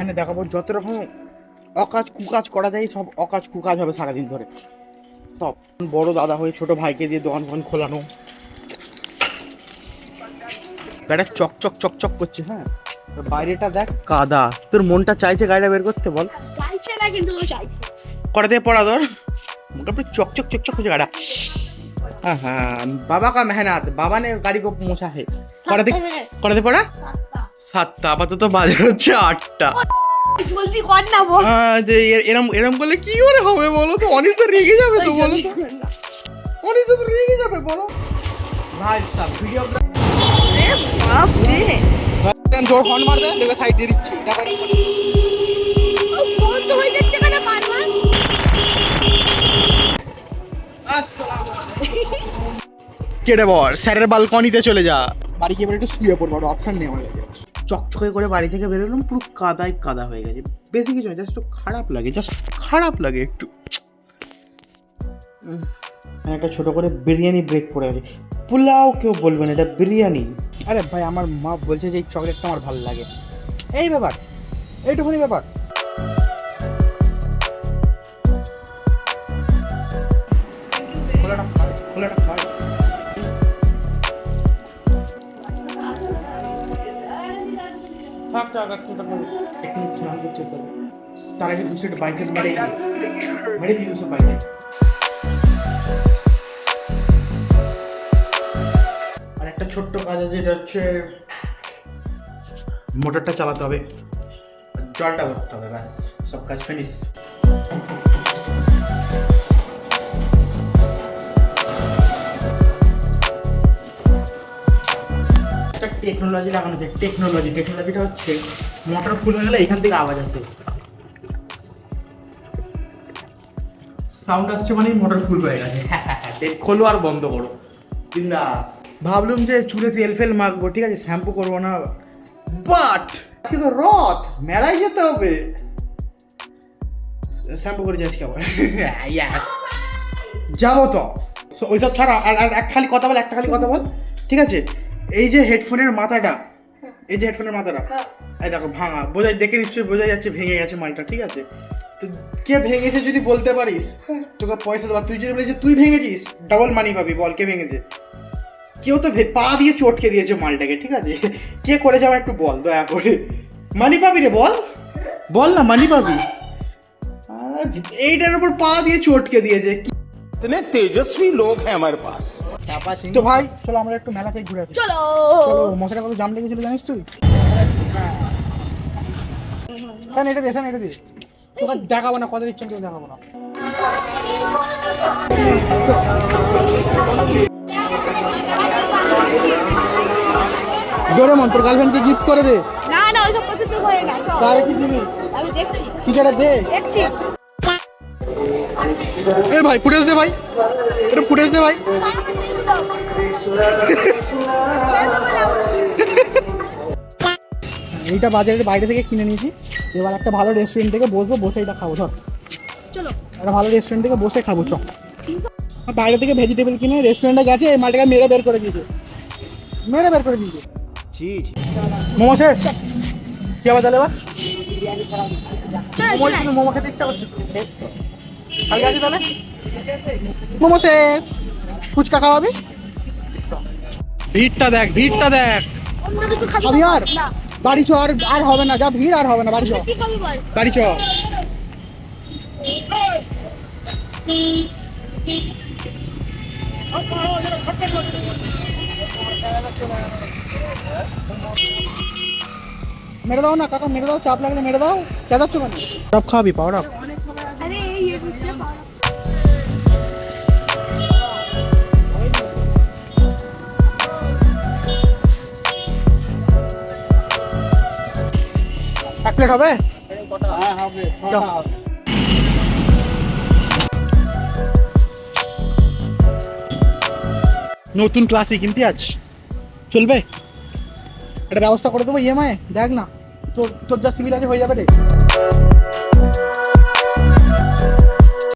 এখানে দেখাবো যত রকম অকাজ কুকাজ করা যায় সব অকাজ কুকাজ হবে সারাদিন ধরে সব বড় দাদা হয়ে ছোট ভাইকে দিয়ে দোকান ফোকান খোলানো গাড়িটা চকচক চকচক করছে হ্যাঁ আর বাইরেটা দেখ কাদা তোর মনটা চাইছে গাড়িটা বের করতে বল চাইছে না কিন্তু ও চাইছে কটা দিয়ে পড়া তোর মোটামুটি চকচক চকচক করছে গাড়া হ্যাঁ হ্যাঁ বাবা কা মেহনত বাবা ने গাড়ি को মোছা है কটা দিয়ে কটা দিয়ে পড়া সাতটা আপাতত বাজে হচ্ছে আটটা। জলদি কর না বল। আহ, যে এরম এরম করলে কি করে হবে বলো তো? অনিস তো রেগে যাবে তো বলো তো? অনিস তো রেগে যাবে বলো। ভাই সাব ভিডিওগ্রাফ বাপ রে। জোর হর্ন মারবে? দেখে সাইড দিয়ে দিচ্ছি। বন্ধ হয়ে যাচ্ছে কেন বারবার? কেটে বল স্যারের বালকনিতে চলে যা। বাড়ি গিয়ে একটু শুয়ে পড়ব অপশন নেই আমার কাছে। চকচকে করে বাড়ি থেকে বেরোলাম পুরো কাদায় কাদা হয়ে গেছে। বেশি কিছু জাস্ট একটু খারাপ লাগে জাস্ট খারাপ লাগে একটু। একটা ছোট করে বিরিয়ানি ব্রেক করে গেছে পোলাও কেউ বলবেন এটা বিরিয়ানি। আরে ভাই, আমার মা বলছে যে এই চকলেটটা আমার ভালো লাগে। এই ব্যাপার, এইটুকুনি ব্যাপার। খোলাটা খোলাটা থাক। স্নান করতে। তার আগে দুশো বাইকের মেরে। মেরে দিয়ে দুশো বাইকে আর একটা ছোট্ট কাজ আছে যেটা হচ্ছে মোটরটা চালাতে হবে জলটা করতে হবে ব্যাস সব কাজ ফিনিশ টেকনোলজি লাগানো আছে টেকনোলজি টেকনোলজিটা হচ্ছে মোটর ফুল হয়ে গেলে এখান থেকে আওয়াজ আসে। সাউন্ড আসছে মানে মোটর ফুল হয়ে গেছে। টেপ খোলো আর বন্ধ করো। বিন্দাস। ভাবলুম যে চুলে তেল ফেল মাখবো ঠিক আছে? শ্যাম্পু করব না। বাট আজকে তো রথ মেলায় যেতে হবে। শ্যাম্পু করে যাচ্ছি আবার। ইয়াস যাব তো। ওইসব ছাড়া আর আর একটা খালি কথা বল একটা খালি কথা বল ঠিক আছে? এই যে হেডফোনের মাথাটা হ্যাঁ। এই যে হেডফোনের মাথাটা হ্যাঁ। এই দেখো ভাঙা বোঝাই দেখে নিশ্চয়ই বোঝা যাচ্ছে ভেঙে গেছে মালটা ঠিক আছে? তো কে ভেঙেছে যদি বলতে পারিস? হ্যাঁ। তোকে পয়সা দেবা তুই যদি বলেছিস তুই ভেঙেছিস ডাবল মানি পাবি বল কে ভেঙেছে? কেউ তো পা দিয়ে চটকে দিয়েছে মালটাকে ঠিক আছে? কে করেছে আমার একটু বল দয়া করে। মানি পাবি রে বল। বল না মানি পাবি। এইটার উপর পা দিয়ে চটকে দিয়েছে তেজস্বী লোক হ্যাঁ আমার পাশ তো ভাই চলো আমরা একটু মেলা থেকে ঘুরে আসি। চলো! চলো মশাটা কত জাম লেগেছিল জানিস তুই? কেন এটা দে এটা দে। তোকে দেখাবো না কত দিচ্ছেন তোকে দেখাবো না। ডোরে মন তোর গার্লফ্রেন্ডকে গিফট করে দে। না না ওইসব পছন্দ করে না তার কি দিবি? আমি দেখছি। টিকাটা দে? দেখছি। এ ভাই ফুটেজ দে ভাই। এটা ফুটেজ দে ভাই। এইটা বাজারের বাইরে থেকে কিনে নিয়েছি। এবার একটা ভালো রেস্টুরেন্ট থেকে বসবো বসে এটা খাব ধর চলো। একটা ভালো রেস্টুরেন্ট থেকে বসে খাব চ বাইরে থেকে ভেজিটেবল কিনে রেস্টুরেন্টে গেছে এই মালটাকে মেরে বের করে দিয়েছে। মেরে বের করে দিয়েছে। মোমো শেষ? কি আবার তাহলে এবার? মোমো খেতে ইচ্ছা করছে। কালকে আছি তাহলে? মোমো শেষ। ফুচকা খাওয়াবি? ভিড়টা দেখ ভিড়টা দেখ। খাবি আর বাড়ি চ আর আর হবে না যা ভিড় আর হবে না বাড়ি চ কি খাবি বল? বাড়ি চ মেরে দাও না কাকা মেরে দাও চাপ লাগলে মেরে দাও। চেঁচাচ্ছ কেন? খাবি পাওয়ার প্লেট হবে? যাও। নতুন ক্লাসে কিনতে আজ। চলবে? একটা ব্যবস্থা করে দেবো ইএমআই দেখ না তোর তোর যা সিভিল আছে হয়ে যাবে রে।